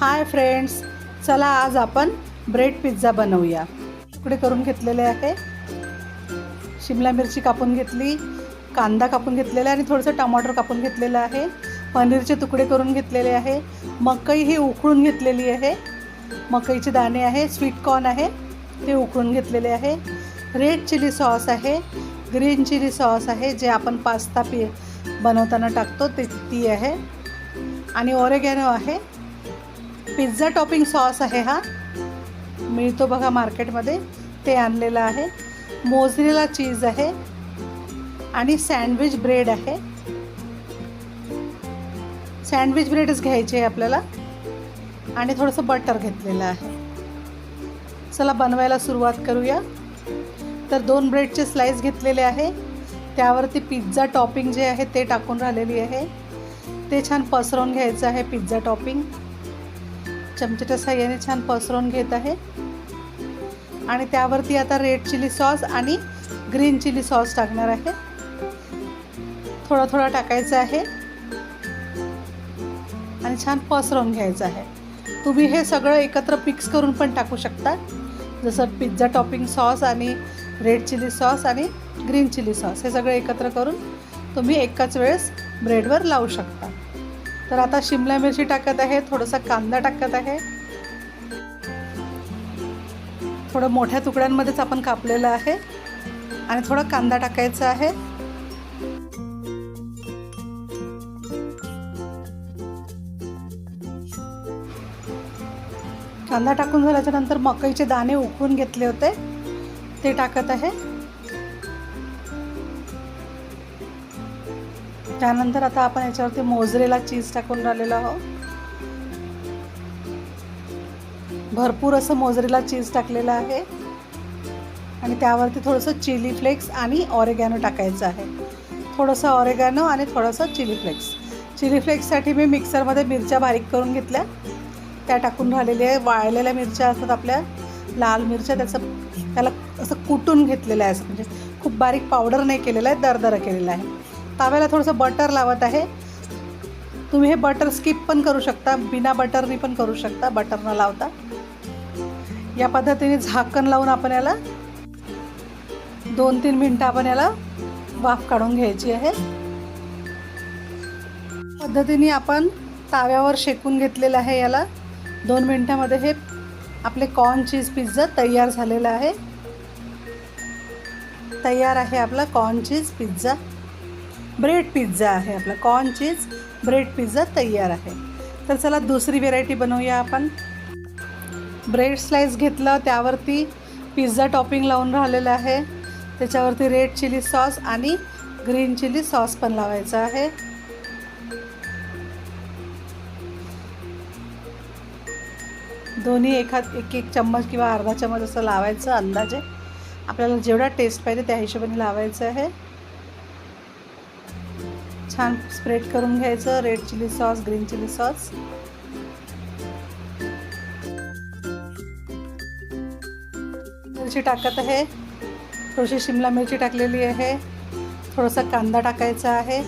Hi friends चला आज आपण ब्रेड पिझ्झा बनवूया. तुकडे करून घेतलेले आहे. शिमला मिरची कापून घेतली कांदा कापून घेतलेला आहे आणि थोडंसं टमाटर कापून घेतलेलं आहे. पनीरचे तुकडे करून घेतलेले आहे. मकई ही उकळून घेतलेली आहे. मकईचे दाणे आहे स्वीट कॉर्न आहे ते उकळून घेतलेले आहे. रेड चिली सॉस आहे ग्रीन चिली सॉस आहे जे आपण पास्ता पि बनवताना टाकतो ते ती आहे. आणि ओरेगॅनो आहे पिझ्झा टॉपिंग सॉस आहे हा. मिळतो बघा मार्केटमध्ये. ते आणलेलं आहे. मोजरेला चीज आहे. आणि सँडविच ब्रेड आहे. सँडविच ब्रेडच घ्यायची आहे आपल्याला. आणि थोडंसं बटर घेतलेलं आहे. चला बनवायला सुरुवात करूया. तर दोन ब्रेडचे स्लाईस घेतलेले आहे. त्यावरती पिझ्झा टॉपिंग जे आहे ते टाकून राहिलेली आहे. ते छान पसरवून घ्यायचं आहे पिझ्झा टॉपिंग. चमच्याच्या साह्याने छान पसरवून घेत आहे. आणि त्यावरती आता रेड चिली सॉस आणि ग्रीन चिली सॉस टाकणार आहे. थोडा थोडा टाकायचा आहे. आणि छान पसरवून घ्यायचं आहे. तुम्ही हे सगळं एकत्र मिक्स करून पण टाकू शकता. जसं पिझ्झा टॉपिंग सॉस आणि रेड चिली सॉस आणि ग्रीन चिली सॉस हे सगळं एकत्र करून तुम्ही एकाच वेळेस ब्रेडवर लावू शकता. तर आता शिमला मिरची टाकत आहे थोडासा कांदा टाकत आहे. थोडं मोठ्या तुकड्यांमध्येच आपण कापलेलं आहे आणि थोडा कांदा टाकायचा आहे. कांदा टाकून झाल्याच्यानंतर मकईचे दाणे उकळून घेतले होते. ते टाकत आहे. त्यानंतर आता आपण याच्यावरती मोजरेला चीज टाकून राहिलेलो आहोत. भरपूर असं मोजरेला चीज टाकलेलं आहे. आणि त्यावरती थोडंसं चिली फ्लेक्स आणि ऑरेगॅनो टाकायचं आहे. थोडंसं ऑरेगॅनो आणि थोडंसं चिली फ्लेक्स. चिली फ्लेक्ससाठी मी मिक्सरमध्ये मिरच्या बारीक करून घेतल्या. त्या टाकून राहिलेल्या आहे वाळलेल्या मिरच्या असतात आपल्या. लाल मिरच्या त्याचं त्याला असं कुटून घेतलेलं आहे असं. म्हणजे खूप बारीक पावडर नाही केलेलं आहे दरदरं केलेलं आहे. तव्याला थोडंसं बटर लावत आहे. तुम्ही हे बटर स्किप पण करू शकता बिना बटरनी पण करू शकता बटर न लावता. या पद्धतीने झाकण लावून आपण याला दोन तीन मिनटं आपण याला वाफ काढून घ्यायची आहे. पद्धतीने आपण ताव्यावर शेकून घेतलेलं आहे याला. दोन मिनटामध्ये हे आपले कॉर्न चीज पिझ्झा तयार झालेला आहे. तयार आहे आपला corn cheese pizza bread pizza आहे आपला. कॉर्न चीज ब्रेड पिझ्झा तयार आहे. तर चला दुसरी व्हेरायटी बनवूया आपण. ब्रेड स्लाईस घेतलं त्यावरती पिझ्झा टॉपिंग लावून राहिलेलं आहे. त्याच्यावरती रेड चिली सॉस आणि ग्रीन चिली सॉस पण लावायचा आहे. दोन्ही एखाद एक एक चम्मच किंवा अर्धा चम्मच असं लावायचं अंदाजे. आपल्याला जेवढा टेस्ट पाहिजे त्या हिशोबाने लावायचं आहे. छान स्प्रेड करून घ्यायचं. Red chilli sauce green chilli sauce मिरची टाकत आहे. थोडीशी शिमला मिरची टाकलेली आहे. थोडासा कांदा टाकायचा आहे.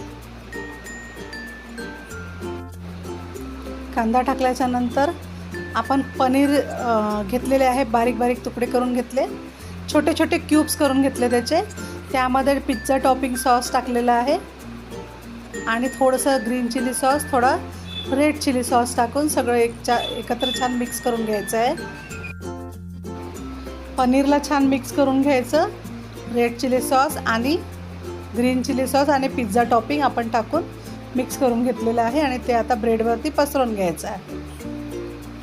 कांदा टाकल्याच्या नंतर आपण पनीर घेतलेले आहे. बारीक बारीक तुकडे करून घेतले. छोटे छोटे क्यूब्स करून घेतले त्याचे. त्यामध्ये पिझ्झा टॉपिंग सॉस टाकलेला आहे. आणि थोडंसं ग्रीन चिली सॉस थोडा रेड चिली सॉस टाकून सगळं एक चा एकत्र छान मिक्स करून घ्यायचं आहे. पनीरला छान मिक्स करून घ्यायचं रेड चिली सॉस आणि ग्रीन चिली सॉस आणि पिझ्झा टॉपिंग आपण टाकून मिक्स करून घेतलेलं आहे आणि ते आता ब्रेडवरती पसरवून घ्यायचं आहे.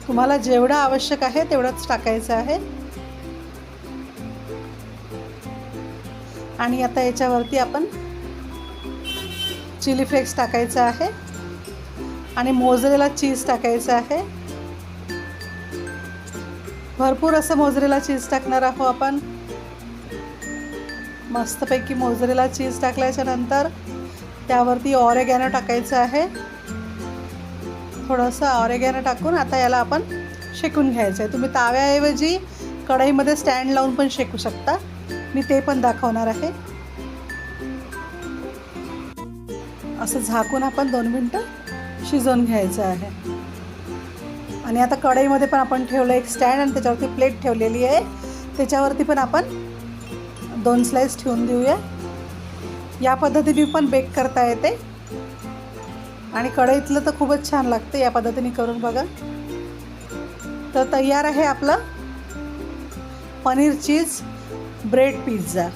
तुम्हाला जेवढं आवश्यक आहे तेवढंच टाकायचं आहे. आणि आता याच्यावरती आपण चिली फ्लेक्स टाकायचं आहे आणि मोजरेला चीज टाकायचं आहे. भरपूर असं मोजरेला चीज टाकणार आहोत आपण. मस्तपैकी मोजरेला चीज टाकल्याच्या नंतर त्यावरती ऑरेगॅनो टाकायचं आहे. थोडंसं ऑरेगॅनो टाकून आता याला आपण शेकून घ्यायचं आहे. तुम्ही ताव्याऐवजी कढईमध्ये स्टँड लावून पण शेकू शकता. मी ते पण दाखवणार आहे. असं झाकून आपण दोन मिनटं शिजवून घ्यायचं आहे. आणि आता कढईमध्ये पण आपण ठेवलं एक स्टँड आणि त्याच्यावरती प्लेट ठेवलेली आहे. त्याच्यावरती पण आपण दोन स्लाईस ठेवून देऊया. या पद्धतीने पण बेक करता येते. आणि कढईतलं तर खूपच छान लागतं या पद्धतीने करून बघा. तर तयार आहे आपलं पनीर चीज ब्रेड पिझ्झा.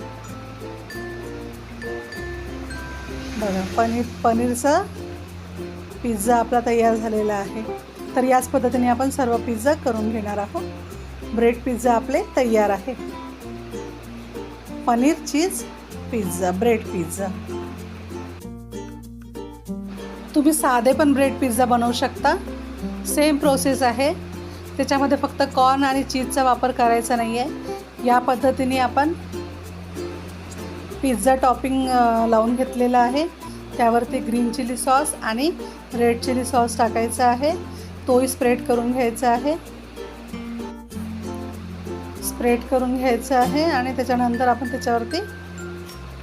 बघा पनीर पनीरचा पिझ्झा आपला तयार झालेला आहे. तर याच पद्धतीने आपण सर्व पिझ्झा करून घेणार आहोत. ब्रेड पिझ्झा आपले तयार आहे. Paneer cheese pizza bread pizza. तुम्ही साधे पण ब्रेड पिझ्झा बनवू शकता. सेम प्रोसेस आहे. त्याच्यामध्ये फक्त कॉर्न आणि चीजचा वापर करायचा नाही आहे या पद्धतीने आपण पिझ्झा टॉपिंग लावून घेतलेलं आहे. त्यावरती ग्रीन चिली सॉस आणि रेड चिली सॉस टाकायचा आहे. तोही स्प्रेड करून घ्यायचा आहे. स्प्रेड करून घ्यायचं आहे आणि त्याच्यानंतर आपण त्याच्यावरती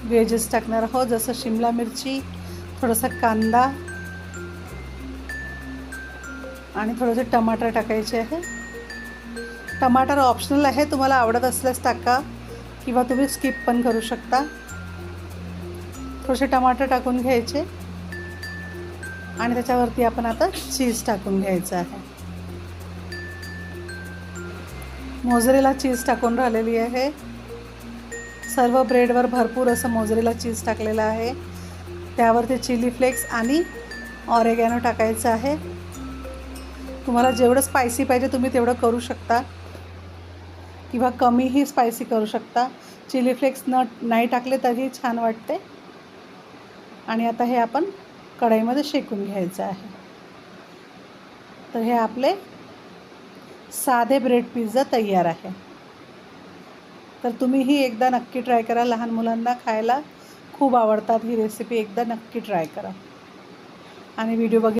वेजेस टाकणार आहोत. जसं शिमला मिरची थोडासा कांदा आणि थोडेसे टमाटर टाकायचे आहे. टमाटर ऑप्शनल आहे. तुम्हाला आवडत असल्यास टाका किंवा तुम्ही स्किप पण करू शकता. थोडेसे टमाटर टाकून घ्यायचे. आणि त्याच्यावरती आपण आता चीज टाकून घ्यायचं आहे. मोजरेला चीज टाकून राहिलेली आहे. सर्व ब्रेडवर भरपूर असं मोजरेला चीज टाकलेलं आहे. त्यावरती चिली फ्लेक्स आणि ऑरेगॅनो टाकायचं आहे. तुम्हाला जेवढं स्पायसी पाहिजे तुम्ही तेवढं करू शकता. किंवा कमीही स्पायसी करू शकता. चिली फ्लेक्स न नाही टाकले तरी छान वाटते. आणि आता हे आपण कढईमध्ये शेकून घ्यायचं आहे. तर हे आपले साधे ब्रेड पिझ्झा तयार आहे. तर तुम्हीही एकदा नक्की ट्राय करा. लहान मुलांना खायला खूप आवडतात. ही रेसिपी एकदा नक्की ट्राय करा. आणि व्हिडिओ बघित